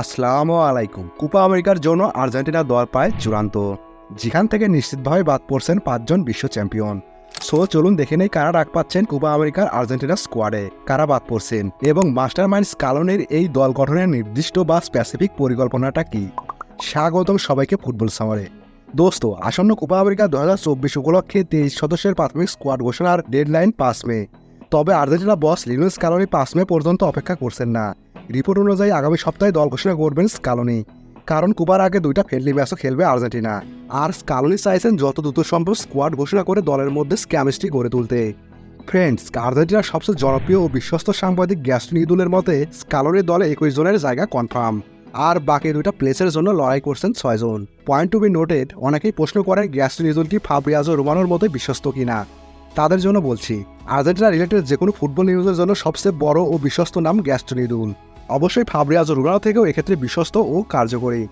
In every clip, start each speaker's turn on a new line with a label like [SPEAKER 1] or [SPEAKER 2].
[SPEAKER 1] আসসালামু আলাইকুম। কোপা আমেরিকার জন্য আর্জেন্টিনা দল পায় চূড়ান্ত। যেখান থেকে নিশ্চিতভাবে বাদ পড়ছেন পাঁচজন বিশ্ব চ্যাম্পিয়ন। সো চলুন দেখে নেই কারা ডাক পাচ্ছেন কোপা আমেরিকার আর্জেন্টিনা স্কোয়াডে কারা বাদ পড়ছেন? এবং মাস্টার মাইন্ড স্কালনের এই দল গঠনের নির্দিষ্ট বা স্পেসিফিক পরিকল্পনাটা কি? স্বাগতম সবাইকে ফুটবল সামারে দোস্ত, আসন্ন কোপা আমেরিকা দু হাজার চব্বিশ উপলক্ষে তেইশ সদস্যের প্রাথমিক স্কোয়াড ঘোষণার ডেডলাইন পাঁচ মে। তবে আর্জেন্টিনা বস লিনুস স্কালনি পাঁচ মে পর্যন্ত অপেক্ষা করছেন না। রিপোর্ট অনুযায়ী আগামী সপ্তাহে দল ঘোষণা করবেন স্কালোনি। কারণ কুপার আগে দুইটা ফ্রেন্ডলি ম্যাচও খেলবে আর্জেন্টিনা। আর স্কালোনি চাইছেন যত দ্রুত সম্ভব স্কোয়াড ঘোষণা করে দলের মধ্যে কেমিস্ট্রি গড়ে তুলতে। ফ্রেন্ডস, আর্জেন্টিনার সবচেয়ে জনপ্রিয় ও বিশ্বস্ত সাংবাদিক গ্যাস্টন ইদুলের মতে স্কালনির দলে একুশ জনের জায়গা কনফার্ম। আর বাকি দুইটা প্লেসের জন্য লড়াই করছেন ছয়জন পয়েন্ট টু বি নোটেড, অনেকেই প্রশ্ন করেন গ্যাস্টন ইদুল কি ফাব্রিয়াজো রোমানোর মতো বিশ্বস্ত কিনা। তাদের জন্য বলছি আর্জেন্টিনা রিলেটেড যে কোনো ফুটবল নিউজের জন্য সবচেয়ে বড় ও বিশ্বস্ত নাম গ্যাস্টন ইদুল অবশ্যই ফাব্রিয়াজ রুনাও থেকেও এক্ষেত্রে বিশ্বস্ত ও কার্যকরী।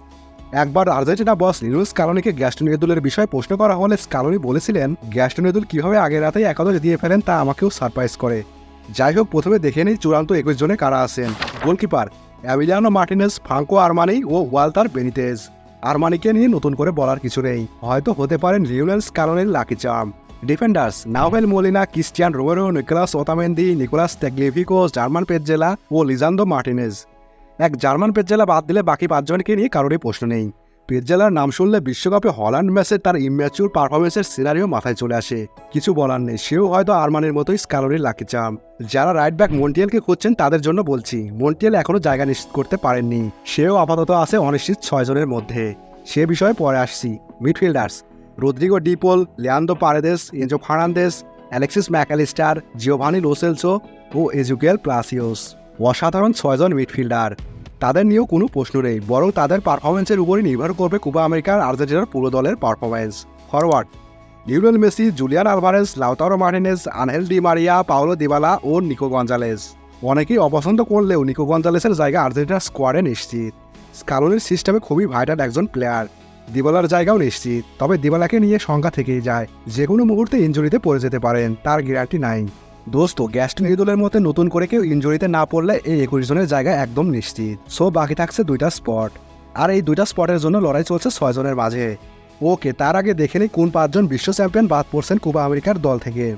[SPEAKER 1] একবার আর্জেন্টিনা বস লিনুস কালোনিকে গ্যাস্টনিয়েদুলের বিষয়ে প্রশ্ন করা হলে স্কালোনি বলেছিলেন গ্যাস্টনিয়েদুল কীভাবে আগের রাতেই একাদশ দিয়ে ফেলেন তা আমাকেও সারপ্রাইজ করে। যাই হোক, প্রথমে দেখে নিই চূড়ান্ত একুশ জনে কারা আছেন। Goalkeeper Emiliano Martinez, Franco Armani ও ওয়ালতার বেনিতেজ। আরমানিকে নিয়ে নতুন করে বলার কিছু নেই। হয়তো হতে পারেন রিউলেন্স কারণের lucky charm. Defenders Nahuel Molina Cristian Romero Nicolas Otamendi Nicolas Tagliafico German Pezzella ও লিজান্দো মার্টিনেজ এক জার্মান পেজেলা বাদ দিলে বাকি পাঁচজনকে নিয়ে কারোরই প্রশ্ন নেই। পেজেলার নাম শুনলে বিশ্বকাপে হল্যান্ড ম্যাচে তার ইম্যাচুর পারফরমেন্সের সিনারিও মাথায় চলে আসে। কিছু বলার নেই, সেও হয়তো আরমানের মতোই স্কালোরির লাকি চাম যারা রাইট ব্যাক মন্টিয়েলকে খুঁজছেন তাদের জন্য বলছি মন্টিয়েল এখনও জায়গা নিশ্চিত করতে পারেননি। সেও আপাতত আছে অনিশ্চিত ছয়জনের মধ্যে। সে বিষয়ে পরে আসছি। Midfielders Rodrigo De Paul Leandro Paredes Enzo Fernandez Alexis Mac Allister Giovani Lo Celso ও এজুকেল প্লাসিওস অসাধারণ ছয়জন মিডফিল্ডার তাদের নিয়েও কোনো প্রশ্ন নেই, বরং তাদের পারফরমেন্সের উপরই নির্ভর করবে কুবা আমেরিকার আর্জেন্টিনার পুরো দলের performance forward. Lionel Messi, Julian Alvarez, Lautaro Martinez, Angel Di Maria, Paulo Dybala ও নিকো গঞ্জালেস। অনেকেই অপছন্দ করলেও নিকো গঞ্জালেসের জায়গা আর্জেন্টিনার স্কোয়াডে নিশ্চিত। স্কালোনির সিস্টেমে খুবই ভাইটাল একজন প্লেয়ার দিবালার জায়গাও নিশ্চিত, তবে দিবালাকে নিয়ে সংখ্যা থেকেই যায়। যে কোনো মুহূর্তে ইঞ্জুরিতে পড়ে যেতে পারেন, তার গ্যারান্টি নাই। দোস্ত গ্যাস্টন ইদুলের মতে নতুন করে কেউ ইঞ্জুরিতে না পড়লে এই একুশ জনের জায়গা একদম নিশ্চিত। সো, বাকি থাকছে দুইটা স্পট। আর এই দুইটা স্পটের জন্য লড়াই চলছে ছয় জনের মাঝে। ওকে, তার আগে দেখে নিই কোন পাঁচজন বিশ্ব চ্যাম্পিয়ন বাদ পড়ছেন কোপা আমেরিকার দল থেকে।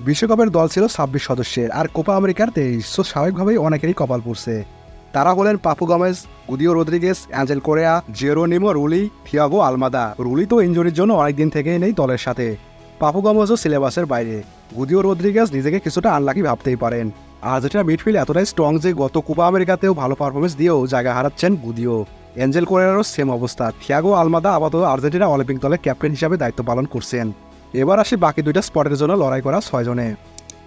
[SPEAKER 1] বিশ্বকাপের দল ছিল ছাব্বিশ সদস্যের, আর কোপা আমেরিকার তেইশ, সো স্বাভাবিকভাবেই অনেকেরই কপাল পড়ছে। তারা হলেন Papu Gomez Guido Rodriguez, Angel Correa Geronimo Rulli, Thiago Almada. Rulli তো ইঞ্জুরির জন্য অনেকদিন থেকেই নেই দলের সাথে। পাপু গমেজও সিলেবাসের বাইরে। গুদিও রদ্রিগেস নিজেকে কিছুটা আনলাকি ভাবতেই পারেন। আর্জেন্টিনা মিডফিল্ড এতটাই স্ট্রং যে গত কোপা আমেরিকাতেও ভালো পারফরমেন্স দিয়েও জায়গা হারাচ্ছেন গুদিও। অ্যাঞ্জেল কোরেয়ারও সেম অবস্থা। থিয়াগো আলমাদা আপাতত আর্জেন্টিনা অলিম্পিক দলের ক্যাপ্টেন হিসাবে দায়িত্ব পালন করছেন। এবার আসি বাকি দুইটা স্পটের জন্য লড়াই করা ছয়জনে।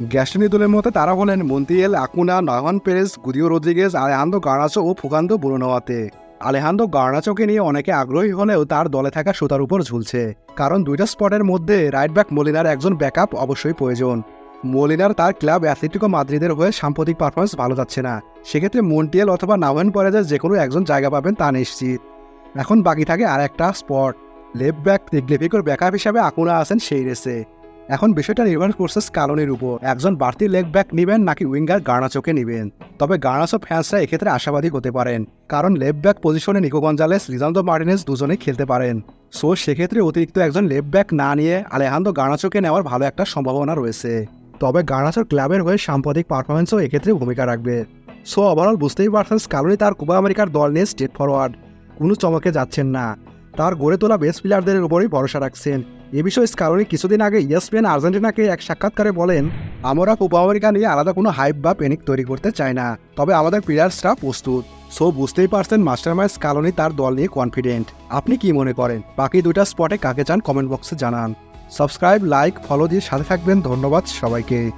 [SPEAKER 1] গ্যাস্টনি দলের মতে তারা হলেন Montiel Acuna Nahuel Perez Guido Rodriguez, Alejandro Garnacho ও ফুকান্দো বুরোনোয়াতে আলেহান্দো গার্নাচোকে নিয়ে অনেকে আগ্রহী হলেও তার দলে থাকা সুতার উপর ঝুলছে। কারণ দুইটা স্পটের মধ্যে রাইট ব্যাক মলিনার একজন ব্যাকআপ অবশ্যই প্রয়োজন। মলিনার তার ক্লাব অ্যাথলেটিকো মাদ্রিদের হয়ে সাম্প্রতিক পারফরমেন্স ভালো যাচ্ছে না। সেক্ষেত্রে মন্টিয়েল অথবা নাভান পরেজের যে কোনো একজন জায়গা পাবেন তা নিশ্চিত। এখন বাকি থাকে আর একটা স্পট। লেফট ব্যাক টেকলেভিকোর ব্যাকআপ হিসাবে আকুনা আছেন সেই রেসে। এখন বিষয়টা নির্ভর করছে স্কালনের উপর। একজন বাড়তি লেগ ব্যাক নেবেন নাকি উইঙ্গার গার্নাচোকে নেবেন? তবে গার্নাচো ফ্যান্সরা এক্ষেত্রে আশাবাদী হতে পারেন, কারণ লেফট ব্যাক পজিশনে নিকো গঞ্জালেস লিজান্দো মার্টিনেস দুজনেই খেলতে পারেন। সো সেক্ষেত্রে অতিরিক্ত একজন লেফট ব্যাক না নিয়ে আলেহান্দো গার্নাচোকে নেওয়ার ভালো একটা সম্ভাবনা রয়েছে। তবে গার্নাচোর ক্লাবের হয়ে সাম্প্রতিক পারফরমেন্সও এক্ষেত্রে ভূমিকা রাখবে। সো ওভারঅল বুঝতেই পারছেন স্কালনি তার কুবা আমেরিকার দল নিয়ে স্টেট ফরওয়ার্ড কোনো চমকে যাচ্ছেন না। তার গড়ে তোলা বেস্ট প্লেয়ারদের উপরই ভরসা রাখছেন। এ বিষয়ে স্কারোনি কিছুদিন আগে ইয়েসপিএন আর্জেন্টিনাকে এক সাক্ষাৎকারে বলেন, আমরা কোপা আমেরিকা নিয়ে আলাদা কোনো হাইপ বা প্যানিক তৈরি করতে চাই না, তবে আমাদের প্লেয়ার্সরা প্রস্তুত। সো বুঝতেই পারছেন মাস্টারমাইজ স্কালোনি তার দল নিয়ে কনফিডেন্ট আপনি কি মনে করেন? বাকি দুইটা স্পটে কাকে চান? কমেন্ট বক্সে জানান। সাবস্ক্রাইব লাইক ফলো দিয়ে সাথে থাকবেন। ধন্যবাদ সবাইকে।